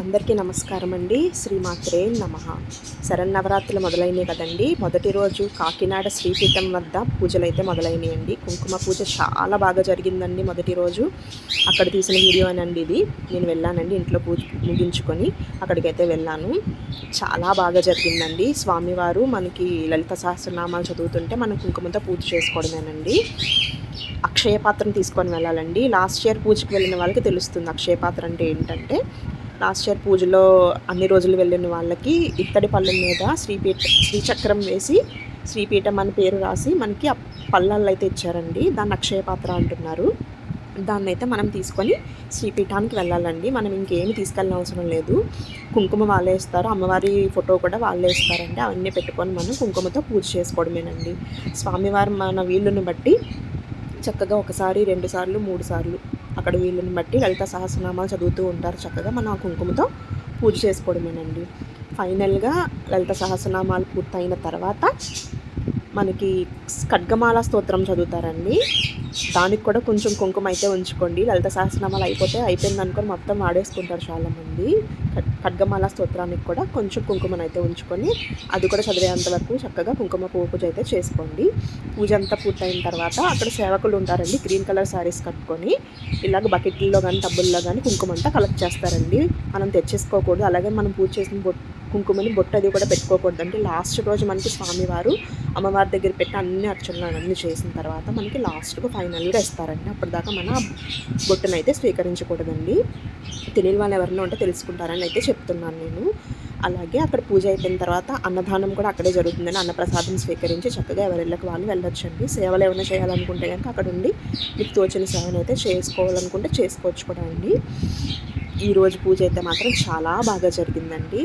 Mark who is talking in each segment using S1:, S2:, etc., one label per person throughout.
S1: అందరికీ నమస్కారం అండి. శ్రీమాత్రే నమ. శరన్నవరాత్రులు మొదలైనవి కదండి. మొదటి రోజు కాకినాడ శ్రీపీఠం వద్ద పూజలు అయితే మొదలైనాయండి. కుంకుమ పూజ చాలా బాగా జరిగిందండి మొదటి రోజు. అక్కడ తీసిన వీడియో అనండి ఇది. నేను వెళ్ళానండి ఇంట్లో పూజ ముగించుకొని అక్కడికైతే వెళ్ళాను. చాలా బాగా జరిగిందండి. స్వామివారు మనకి లలిత సహస్రనామాలు చదువుతుంటే మనం కుంకుమతో పూజ చేసుకోవడమేనండి. అక్షయ పాత్రను తీసుకొని వెళ్ళాలండి. లాస్ట్ ఇయర్ పూజకి వెళ్ళిన వాళ్ళకి తెలుస్తుంది అక్షయ పాత్ర అంటే ఏంటంటే లాస్ట్ ఇయర్ పూజలో అన్ని రోజులు వెళ్ళిన వాళ్ళకి ఇత్తడి పళ్ళ మీద శ్రీపీఠ శ్రీచక్రం వేసి శ్రీపీఠం అని పేరు రాసి మనకి ఆ పళ్ళల్లో అయితే ఇచ్చారండి. దాన్ని అక్షయ పాత్ర అంటున్నారు. దాన్ని అయితే మనం తీసుకొని శ్రీపీఠానికి వెళ్ళాలండి. మనం ఇంకేమి తీసుకెళ్ళిన అవసరం లేదు. కుంకుమ వాళ్ళే ఇస్తారు. అమ్మవారి ఫోటో కూడా వాళ్ళే ఇస్తారండి. అవన్నీ పెట్టుకొని మనం కుంకుమతో పూజ చేసుకోవడమేనండి. స్వామివారు మన వీళ్ళని బట్టి చక్కగా ఒకసారి రెండు సార్లు మూడు సార్లు అక్కడ వీళ్ళని బట్టి లలిత సహస్రనామాలు చదువుతూ ఉంటారు చక్కగా. మనం ఆ కుంకుమతో పూజ చేసుకోవడమేనండి. ఫైనల్గా లలిత సహస్రనామాలు పూర్తయిన తర్వాత మనకి ఖడ్గమాల స్తోత్రం చదువుతారండి. దానికి కూడా కొంచెం కుంకుమ అయితే ఉంచుకోండి. లలిత సహస్రనామాలు అయిపోతే అయిపోయింది అనుకొని మొత్తం వాడేసుకుంటారు చాలామంది. ఖడ్గమాల స్తోత్రానికి కూడా కొంచెం కుంకుమను అయితే ఉంచుకొని అది కూడా చదివేంత వరకు చక్కగా కుంకుమ పువ్వు పూజ అయితే చేసుకోండి. పూజ అంతా పూర్తయిన తర్వాత అక్కడ సేవకులు ఉంటారండి. గ్రీన్ కలర్ శారీస్ కట్టుకొని ఇలాగ బకెట్లో కానీ టబ్బుల్లో కానీ కుంకుమ అంతా కలెక్ట్ చేస్తారండి. మనం తెచ్చేసుకోకూడదు. అలాగే మనం పూజ చేసిన బొట్టు కుంకుమని బొట్టు అది కూడా పెట్టుకోకూడదు. అంటే లాస్ట్ రోజు మనకి స్వామివారు అమ్మవారి దగ్గర పెట్టి అన్ని అర్చనలు అన్నీ చేసిన తర్వాత మనకి లాస్ట్కు ఫైనల్గా ఇస్తారండి. అప్పటిదాకా మన బొట్టును అయితే స్వీకరించకూడదండి. తెలియని వాళ్ళు ఎవరైనా ఉంటే తెలుసుకుంటారని అయితే చెప్తున్నాను నేను. అలాగే అక్కడ పూజ అయిపోయిన తర్వాత అన్నదానం కూడా అక్కడే జరుగుతుందని అన్నప్రసాదం స్వీకరించి చక్కగా ఎవరిళ్ళకి వాళ్ళు వెళ్ళొచ్చండి. సేవలు ఏమైనా చేయాలనుకుంటే కనుక అక్కడ ఉండి మీకు తోచిన సేవను అయితే చేసుకోవాలనుకుంటే చేసుకోవచ్చు కూడా అండి. ఈరోజు పూజ అయితే మాత్రం చాలా బాగా జరిగిందండి.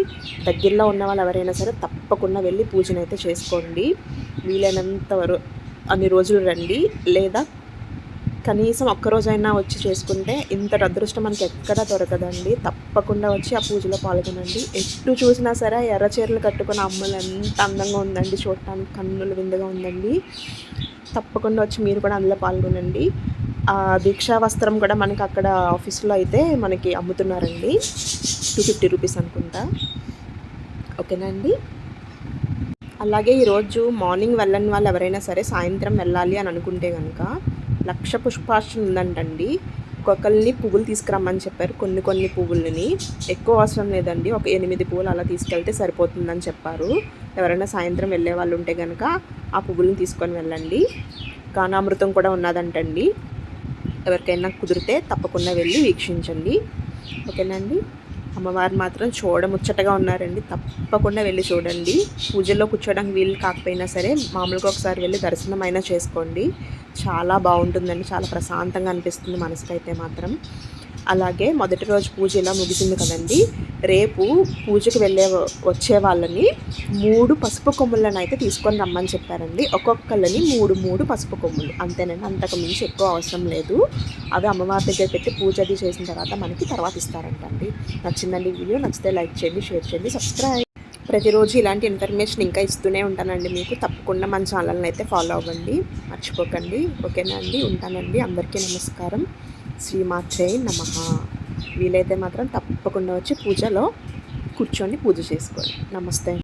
S1: దగ్గరలో ఉన్న వాళ్ళు ఎవరైనా సరే తప్పకుండా వెళ్ళి పూజను అయితే చేసుకోండి. వీలైనంత వరకు అన్ని రోజులు రండి. లేదా కనీసం ఒక్కరోజైనా వచ్చి చేసుకుంటే ఇంత అదృష్టం మనకి ఎక్కడ దొరకదండి. తప్పకుండా వచ్చి ఆ పూజలో పాల్గొనండి. ఎటు చూసినా సరే ఎర్ర చీరలు కట్టుకున్న అమ్మలు ఎంత అందంగా ఉందండి చూడటానికి. కన్నులు విందుగా ఉందండి. తప్పకుండా వచ్చి మీరు కూడా అందులో పాల్గొనండి. దీక్షా వస్త్రం కూడా మనకి అక్కడ ఆఫీస్లో అయితే మనకి అమ్ముతున్నారండి. టూ ఫిఫ్టీ రూపీస్ అనుకుంటా. ఓకేనా అండి? అలాగే ఈరోజు మార్నింగ్ వెళ్ళని వాళ్ళు ఎవరైనా సరే సాయంత్రం వెళ్ళాలి అని అనుకుంటే కనుక లక్ష పుష్పాష్టం ఉందంటండి. ఒక్కొక్కరిని పువ్వులు తీసుకురమ్మని చెప్పారు. కొన్ని కొన్ని పువ్వులని ఎక్కువ అవసరం లేదండి. ఒక ఎనిమిది పువ్వులు అలా తీసుకెళ్తే సరిపోతుందని చెప్పారు. ఎవరైనా సాయంత్రం వెళ్ళే వాళ్ళు ఉంటే కనుక ఆ పువ్వులను తీసుకొని వెళ్ళండి. కానామృతం కూడా ఉన్నదంటండి. ఎవరికైనా కుదిరితే తప్పకుండా వెళ్ళి వీక్షించండి. ఓకేనండి? అమ్మవారు మాత్రం చూడముచ్చటగా ఉన్నారండి. తప్పకుండా వెళ్ళి చూడండి. పూజల్లో కూర్చోడానికి వీలు కాకపోయినా సరే మామూలుగా ఒకసారి వెళ్ళి దర్శనం అయినా చేసుకోండి. చాలా బాగుంటుందండి. చాలా ప్రశాంతంగా అనిపిస్తుంది మనసుకైతే మాత్రం. అలాగే మొదటి రోజు పూజ ఇలా ముగిసింది కదండి. రేపు పూజకు వెళ్ళే వచ్చే వాళ్ళని మూడు పసుపు కొమ్ములను అయితే తీసుకొని రమ్మని చెప్పారండి. ఒక్కొక్కళ్ళని మూడు మూడు పసుపు కొమ్ములు. అంతేనండి అంతకు మించి ఎక్కువ అవసరం లేదు. అవి అమ్మవారి దగ్గర పెట్టి పూజ అది చేసిన తర్వాత మనకి తర్వాత ఇస్తారంటండి. నచ్చిందండి వీడియో. నచ్చితే లైక్ చేయండి షేర్ చేయండి సబ్స్క్రైబ్. ప్రతిరోజు ఇలాంటి ఇన్ఫర్మేషన్ ఇంకా ఇస్తూనే ఉంటానండి మీకు. తప్పకుండా మన ఛానల్ని అయితే ఫాలో అవ్వండి. మర్చిపోకండి. ఓకేనా అండి? ఉంటానండి. అందరికీ నమస్కారం. శ్రీమాచే నమ. వీలైతే మాత్రం తప్పకుండా వచ్చి పూజలో కూర్చొని పూజ చేసుకోండి. నమస్తే.